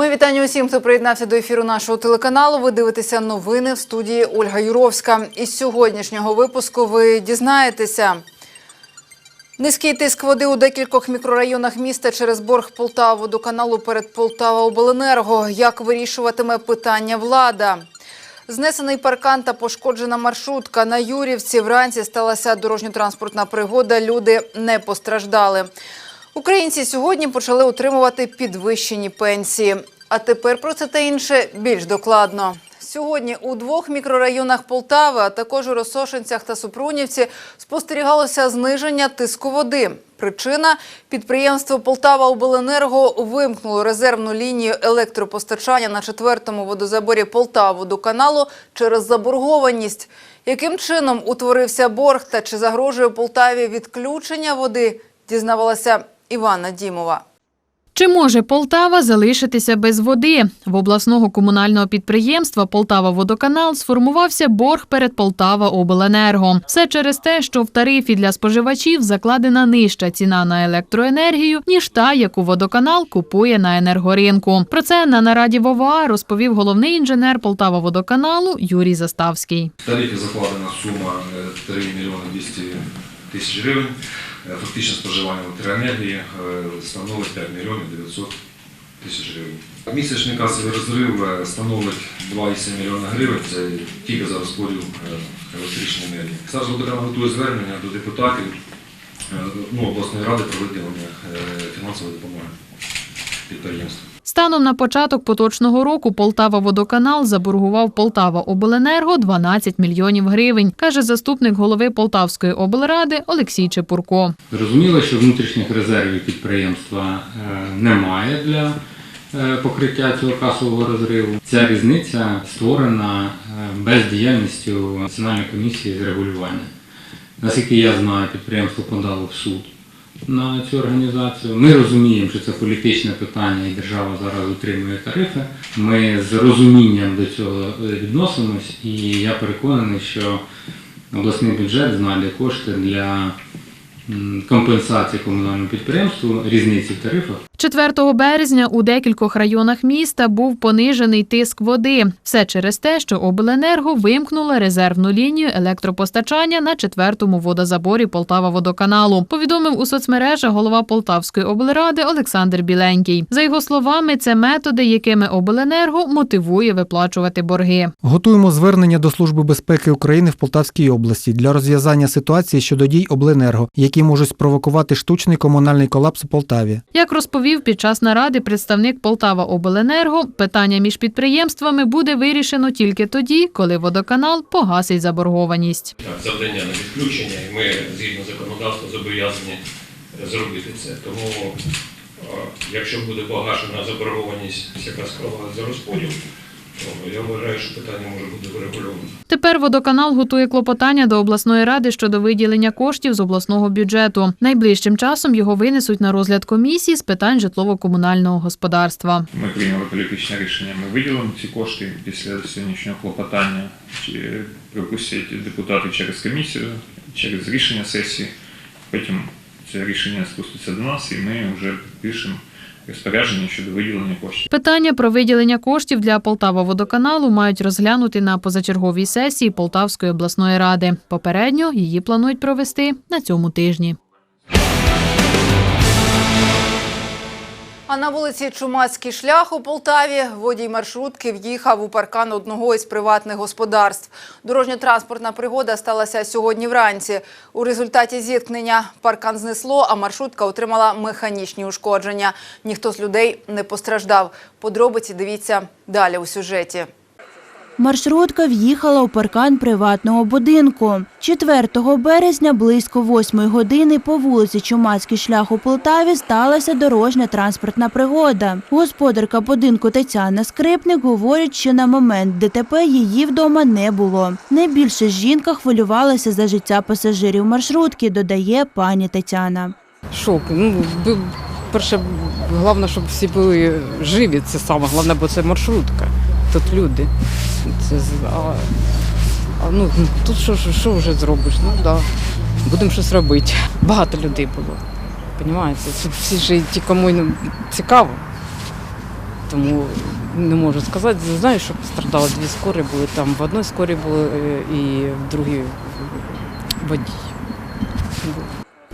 Мої вітання усім, хто приєднався до ефіру нашого телеканалу. Ви дивитеся новини в студії Ольга Юровська. Із сьогоднішнього випуску ви дізнаєтеся. Низький тиск води у декількох мікрорайонах міста через борг Полтаводоканалу перед Полтава Обленерго. Як вирішуватиме питання влада? Знесений паркан та пошкоджена маршрутка. На Юрівці вранці сталася дорожньо-транспортна пригода. Люди не постраждали. Українці сьогодні почали отримувати підвищені пенсії. А тепер про це та інше більш докладно. Сьогодні у двох мікрорайонах Полтави, а також у Росошинцях та Супрунівці спостерігалося зниження тиску води. Причина підприємство Полтава Обленерго вимкнуло резервну лінію електропостачання на четвертому водозаборі Полтаводоканалу через заборгованість. Яким чином утворився борг та чи загрожує Полтаві відключення води, дізнавалася Івана Дімова. Чи може Полтава залишитися без води? В обласного комунального підприємства Полтава Водоканал сформувався борг перед Полтава Обленерго. Все через те, що в тарифі для споживачів закладена нижча ціна на електроенергію, ніж та, яку водоканал купує на енергоринку. Про це на нараді в ОВА розповів головний інженер Полтава Водоканалу Юрій Заставський. В тарифі закладена сума е, 3 мільйони 200 тисяч гривень. Е, Фактичне споживання електроенергії е, становить 5 мільйонів 900 тисяч гривень. Місячний касовий розрив е, становить 2,7 мільйона гривень. Це тільки за розподіл електричної енергії. Зараз водоканал готує звернення до депутатів ну, обласної ради про виділення фінансової допомоги підприємству. Станом на початок поточного року Полтава Водоканал заборгував Полтава Обленерго 12 мільйонів гривень, каже заступник голови Полтавської облради Олексій Чепурко. Зрозуміло, що внутрішніх резервів підприємства е, немає для е, покриття цього касового розриву. Ця різниця створена е, бездіяльністю Національної комісії з регулювання. Наскільки я знаю, підприємство подало в суд на цю організацію. Ми розуміємо, що це політичне питання, і держава зараз утримує тарифи. Ми з розумінням до цього е, відносимось, і я переконаний, що обласний бюджет знайде кошти для компенсації комунальному підприємству різниці в тарифах. 4 березня у декількох районах міста був понижений тиск води. Все через те, що обленерго вимкнула резервну лінію електропостачання на четвертому водозаборі Полтава водоканалу. Повідомив у соцмережах голова Полтавської облради Олександр Біленький. За його словами, це методи, якими обленерго мотивує виплачувати борги. Готуємо звернення до Служби безпеки України в Полтавській області для розв'язання ситуації щодо дій обленерго, які можуть спровокувати штучний комунальний колапс у Полтаві. Як розповів під час наради представник Полтава Обленерго, питання між підприємствами буде вирішено тільки тоді, коли водоканал погасить заборгованість. Завдання на відключення, і ми згідно законодавства зобов'язані зробити це. Тому, е, якщо буде погашена заборгованість, яка склалася за розподіл, я вважаю, що питання може бути врегульовано. Тепер водоканал готує клопотання до обласної ради щодо виділення коштів з обласного бюджету. Найближчим часом його винесуть на розгляд комісії з питань житлово-комунального господарства. Ми прийняли політичне рішення. Ми виділимо ці кошти після сьогоднішнього клопотання. Чи припустять депутати через комісію, через рішення сесії. Потім це рішення спуститься до нас, і ми вже підпишемо розпорядження щодо виділення коштів. Питання про виділення коштів для Полтава водоканалу мають розглянути на позачерговій сесії Полтавської обласної ради. Попередньо її планують провести на цьому тижні. А на вулиці Чумацький шлях у Полтаві водій маршрутки в'їхав у паркан одного із приватних господарств. Дорожньо-транспортна пригода сталася сьогодні вранці. У результаті зіткнення паркан знесло, а маршрутка отримала механічні ушкодження. Ніхто з людей не постраждав. Подробиці дивіться далі у сюжеті. Маршрутка в'їхала у паркан приватного будинку. 4 березня близько 8 години по вулиці Чумацький шлях у Полтаві сталася дорожня транспортна пригода. Господарка будинку Тетяна Скрипник говорить, що на момент ДТП її вдома не було. Найбільше жінка хвилювалася за життя пасажирів маршрутки, додає пані Тетяна. Шок. Ну, перше, головне, щоб всі були живі, це саме головне, бо це маршрутка. Тут люди. Це, а, а, ну, тут що, що, вже зробиш? Ну да. будемо щось робити. Багато людей було. Понімаєте? Всі ж ті, кому цікаво. тому не можу сказати. Знаю, що постраждало дві скорі були. Там в одній скорі були е, і в другій водій.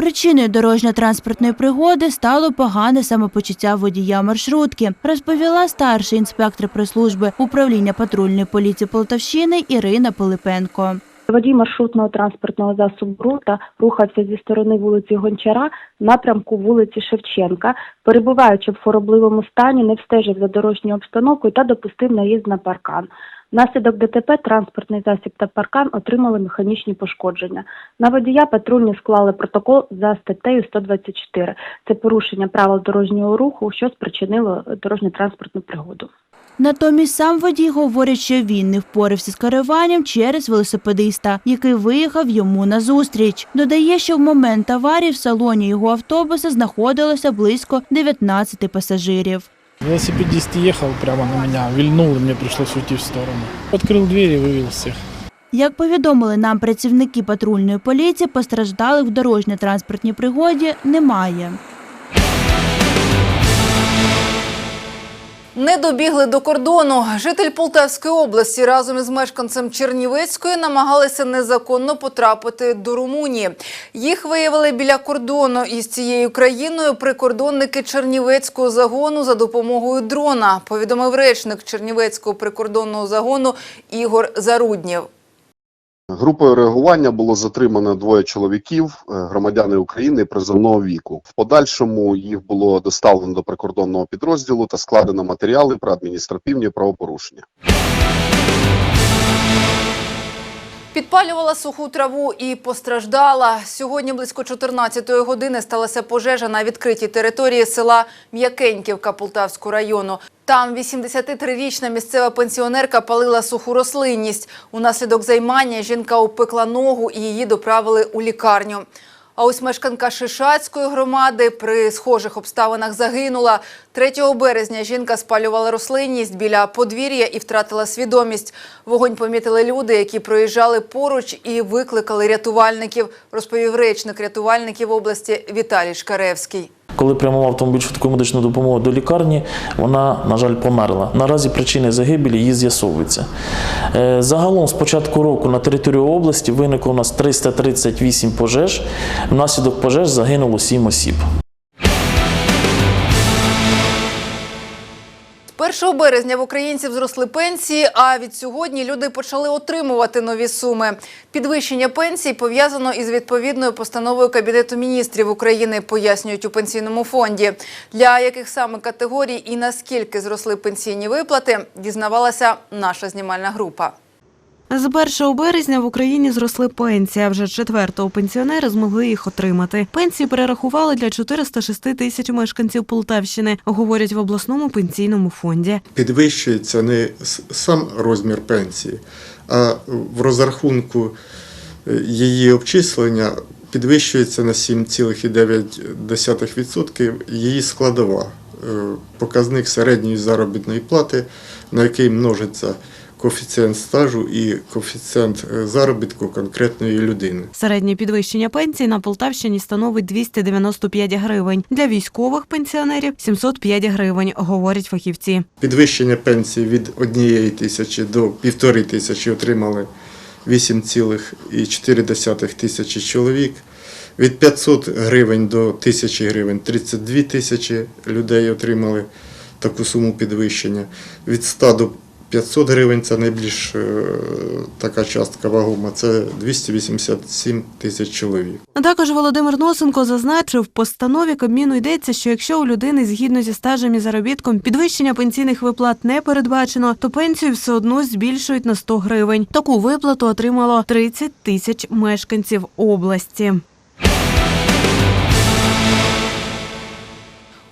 Причиною дорожньо-транспортної пригоди стало погане самопочуття водія маршрутки, розповіла старший інспектор прес-служби управління патрульної поліції Полтавщини Ірина Пилипенко. Водій маршрутного транспортного засобу «Рута» рухався зі сторони вулиці Гончара в напрямку вулиці Шевченка, перебуваючи в хворобливому стані, не встежив за дорожньою обстановкою та допустив наїзд на паркан. Внаслідок ДТП транспортний засіб та паркан отримали механічні пошкодження. На водія патрульні склали протокол за статтею 124. Це порушення правил дорожнього руху, що спричинило дорожньо-транспортну пригоду. Натомість сам водій говорить, що він не впорався з керуванням через велосипедиста, який виїхав йому назустріч. Додає, що в момент аварії в салоні його автобуса знаходилося близько 19 пасажирів. Велосипедист ехал прямо на меня, вильнул, и мне пришлось уйти в сторону. Открыл дверь и вывел всех. Як повідомили нам працівники патрульної поліції, постраждалих в дорожньо-транспортній пригоді немає. Не добігли до кордону. Житель Полтавської області разом із мешканцем Чернівецької намагалися незаконно потрапити до Румунії. Їх виявили біля кордону із цією країною прикордонники Чернівецького загону за допомогою дрона, повідомив речник Чернівецького прикордонного загону Ігор Заруднєв. Групою реагування було затримано двоє чоловіків, е, громадяни України призовного віку. В подальшому їх було доставлено до прикордонного підрозділу та складено матеріали про адміністративні правопорушення. Підпалювала суху траву і постраждала. Сьогодні близько 14-ї години сталася пожежа на відкритій території села М'якеньківка Полтавського району. Там 83-річна місцева пенсіонерка палила суху рослинність. Унаслідок займання жінка опекла ногу і її доправили у лікарню. А ось мешканка Шишацької громади при схожих обставинах загинула. 3 березня жінка спалювала рослинність біля подвір'я і втратила свідомість. Вогонь помітили люди, які проїжджали поруч і викликали рятувальників, розповів речник рятувальників області Віталій Шкаревський. Коли прямував автомобіль швидкої медичної допомоги до лікарні, вона, на жаль, померла. Наразі причини загибелі її з'ясовуються. Е, Загалом з початку року на території області виникло у нас 338 пожеж. Внаслідок пожеж загинуло 7 осіб. 1 березня в українців зросли пенсії, а від сьогодні люди почали отримувати нові суми. Підвищення пенсій пов'язано із відповідною постановою Кабінету міністрів України, пояснюють у пенсійному фонді. Для яких саме категорій і наскільки зросли пенсійні виплати, дізнавалася наша знімальна група. З 1 березня в Україні зросли пенсії, а вже 4 пенсіонери змогли їх отримати. Пенсії перерахували для 406 тисяч мешканців Полтавщини, говорять в обласному пенсійному фонді. Підвищується не сам розмір пенсії, а в розрахунку е, її обчислення підвищується на 7,9% її складова, е, показник середньої заробітної плати, на який множиться коефіцієнт стажу і коефіцієнт е, заробітку конкретної людини. Середнє підвищення пенсії на Полтавщині становить 295 гривень. Для військових пенсіонерів 705 гривень, говорять фахівці. Підвищення пенсії від 1 тисячі до 1,5 тисячі отримали 8,4 тисячі чоловік. Від 500 гривень до 1000 гривень 32 тисячі людей отримали таку суму підвищення. Від 100 до 500 гривень це найбільш е, така частка вагома, це 287 тисяч чоловік. Також Володимир Носенко зазначив, в постанові Кабміну йдеться, що якщо у людини згідно зі стажем і заробітком підвищення пенсійних виплат не передбачено, то пенсію все одно збільшують на 100 гривень. Таку виплату отримало 30 тисяч мешканців області.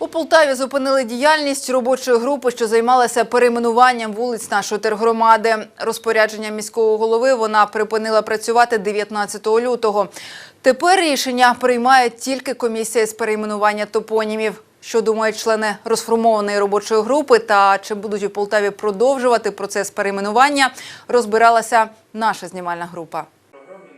У Полтаві зупинили діяльність робочої групи, що займалася перейменуванням вулиць нашої тергромади. Розпорядженням міського голови вона припинила працювати 19 лютого. Тепер рішення приймає тільки комісія з перейменування топонімів. Що думають члени розформованої робочої групи та чи будуть у Полтаві продовжувати процес перейменування, розбиралася наша знімальна група.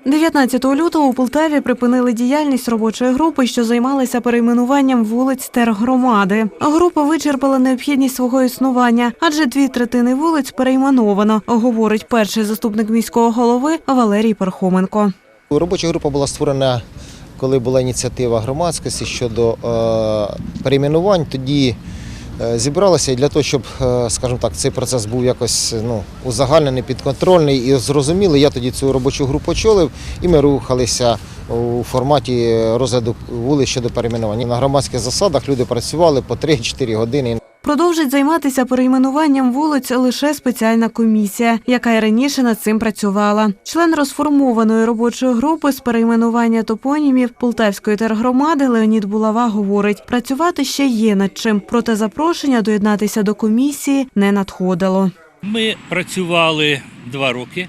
19 лютого у Полтаві припинили діяльність робочої групи, що займалася перейменуванням вулиць тергромади. Група вичерпала необхідність свого існування, адже дві третини вулиць перейменовано, говорить перший заступник міського голови Валерій Пархоменко. Робоча група була створена, коли була ініціатива громадськості щодо е, перейменувань. Тоді е, зібралася і для того, щоб, е, скажімо так, цей процес був якось ну, узагальнений, підконтрольний і зрозумілий. Я тоді цю робочу групу очолив, і ми рухалися у форматі розгляду вулиць щодо перейменування. На громадських засадах люди працювали по 3-4 години. Продовжить займатися перейменуванням вулиць лише спеціальна комісія, яка й раніше над цим працювала. Член розформованої робочої групи з перейменування топонімів Полтавської тергромади Леонід Булава говорить, працювати ще є над чим, проте запрошення доєднатися до комісії не надходило. Ми працювали два роки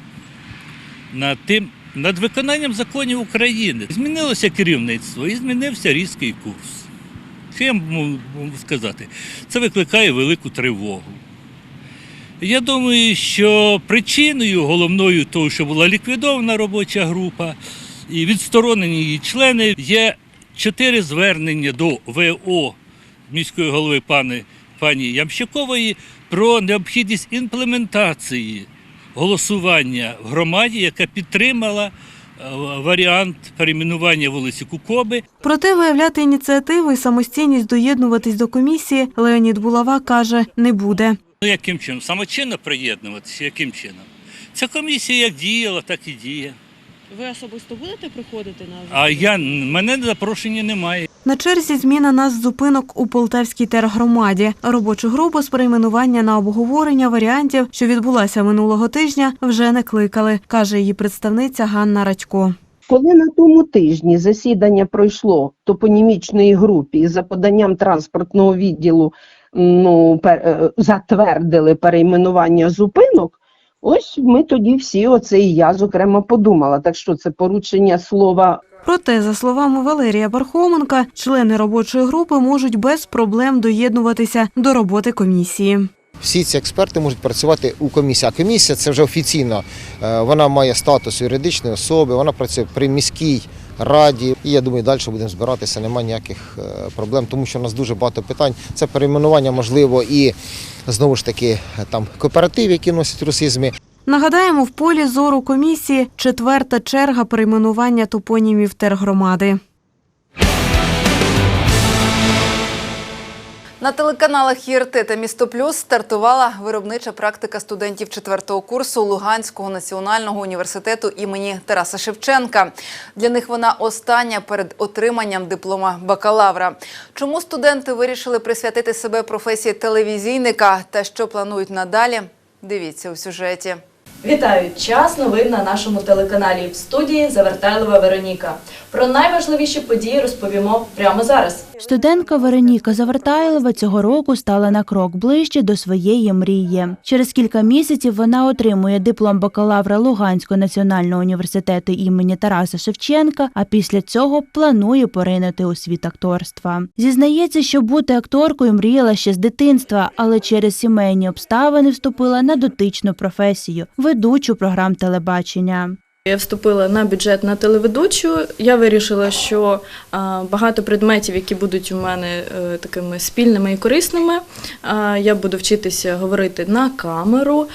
над тим, над виконанням законів України. Змінилося керівництво і змінився різкий курс. Що я можу сказати? Це викликає велику тривогу. Я думаю, що причиною головною того, що була ліквідована робоча група і відсторонені її члени, є чотири звернення до ВО міської голови пани, пані Ямщикової про необхідність імплементації голосування в громаді, яка підтримала варіант перейменування вулиці Кукоби. Проте виявляти ініціативу і самостійність доєднуватись до комісії Леонід Булава каже, не буде. Ну, яким чином? Самочинно приєднуватися, яким чином? Ця комісія як діяла, так і діє. Ви особисто будете приходити на А я мене запрошення немає. На черзі зміна нас зупинок у Полтавській тергромаді. Робочу групу з перейменування на обговорення варіантів, що відбулася минулого тижня, вже не кликали, каже її представниця Ганна Радько. Коли на тому тижні засідання пройшло топонімічної групі за поданням транспортного відділу ну, пер, е, затвердили перейменування зупинок, ось ми тоді всі, оце і я, зокрема, подумала. Так що це порушення слова Проте, за словами Валерія Бархоменка, члени робочої групи можуть без проблем доєднуватися до роботи комісії. Всі ці експерти можуть працювати у комісії. А комісія це вже офіційно. е, Вона має статус юридичної особи, вона працює при міській раді. І я думаю, далі будемо збиратися, немає ніяких е, проблем, тому що у нас дуже багато питань. Це перейменування, можливо, і знову ж таки там кооператив, які носять русизми. Нагадаємо, в полі зору комісії четверта черга перейменування топонімів тергромади. На телеканалах ЄРТ та Місто Плюс стартувала виробнича практика студентів четвертого курсу Луганського національного університету імені Тараса Шевченка. Для них вона остання перед отриманням диплома бакалавра. Чому студенти вирішили присвятити себе професії телевізійника та що планують надалі? Дивіться у сюжеті. Вітаю! Час новин на нашому телеканалі. В студії Завертайлова Вероніка. Про найважливіші події розповімо прямо зараз. Студентка Вероніка Завертайлова цього року стала на крок ближче до своєї мрії. Через кілька місяців вона отримує диплом бакалавра Луганського національного університету імені Тараса Шевченка, а після цього планує поринути у світ акторства. Зізнається, що бути акторкою мріяла ще з дитинства, але через сімейні обставини вступила на дотичну професію ведучу програм телебачення. Я вступила на бюджет на телеведучу. Я вирішила, що багато предметів, які будуть у мене е, такими спільними і корисними, я буду вчитися говорити на камеру,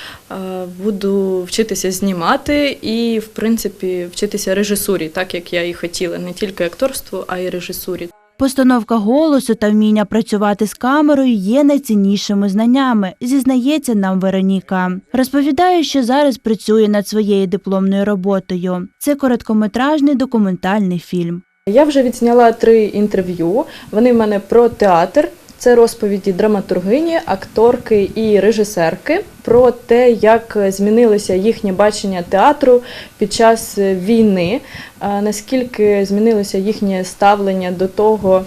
буду вчитися знімати і, в принципі, вчитися режисурі, так як я і хотіла, не тільки акторству, а й режисурі. Постановка голосу та вміння працювати з камерою є найціннішими знаннями, зізнається нам Вероніка. Розповідає, що зараз працює над своєю дипломною роботою. Це короткометражний документальний фільм. Я вже відзняла три інтерв'ю. Вони в мене про театр. Це розповіді драматургині, акторки і режисерки про те, як змінилося їхнє бачення театру під час війни, наскільки змінилося їхнє ставлення до того,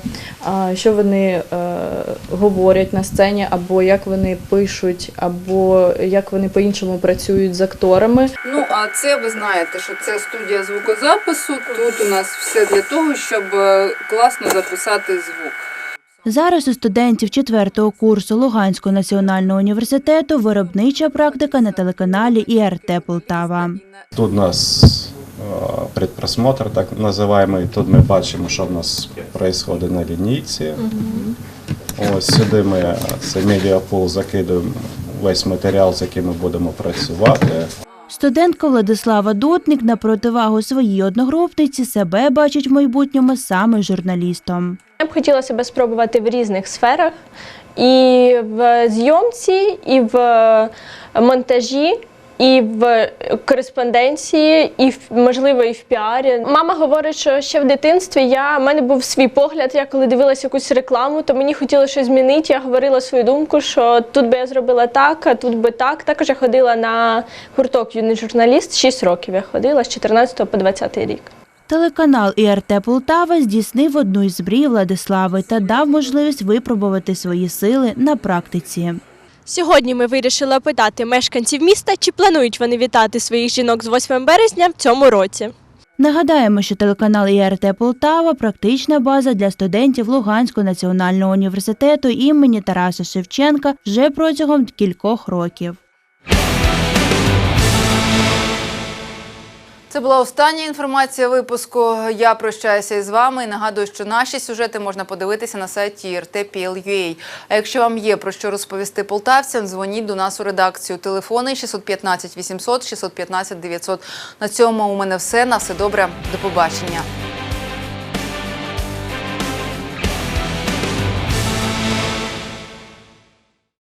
що вони е, говорять на сцені, або як вони пишуть, або як вони по-іншому працюють з акторами. Ну а це ви знаєте, що це студія звукозапису. Тут у нас все для того, щоб е, класно записати звук. Зараз у студентів четвертого курсу Луганського національного університету виробнича практика на телеканалі ІРТ Полтава. Тут у нас предпросмотр, так називаємо. Тут ми бачимо, що в нас відбувається на лінійці. Ось сюди ми це медіапул закидуємо весь матеріал, з яким ми будемо працювати. Студентка Владислава Дотник на противагу своїй одногрупниці себе бачить в майбутньому саме журналістом. Я б хотіла себе спробувати в різних сферах, і в зйомці, і в монтажі, і в кореспонденції, і в, можливо, і в піарі. Мама говорить, що ще в дитинстві я в мене був свій погляд. Я коли дивилася якусь рекламу, то мені хотілося щось змінити. Я говорила свою думку, що тут би я зробила так, а тут би так. Також я ходила на гурток юний журналіст. 6 років я ходила з 14 по 20 рік. Телеканал ІРТ Полтава здійснив одну із мрій Владислави та дав можливість випробувати свої сили на практиці. Сьогодні ми вирішили опитати мешканців міста, чи планують вони вітати своїх жінок з 8 березня в цьому році. Нагадаємо, що телеканал ІРТ Полтава практична база для студентів Луганського національного університету імені Тараса Шевченка вже протягом кількох років. Це була остання інформація випуску. Я прощаюся із вами і нагадую, що наші сюжети можна подивитися на сайті RT.PL.UA. А якщо вам є про що розповісти полтавцям, дзвоніть до нас у редакцію. Телефони 615 800 615 900. На цьому у мене все. На все добре. До побачення.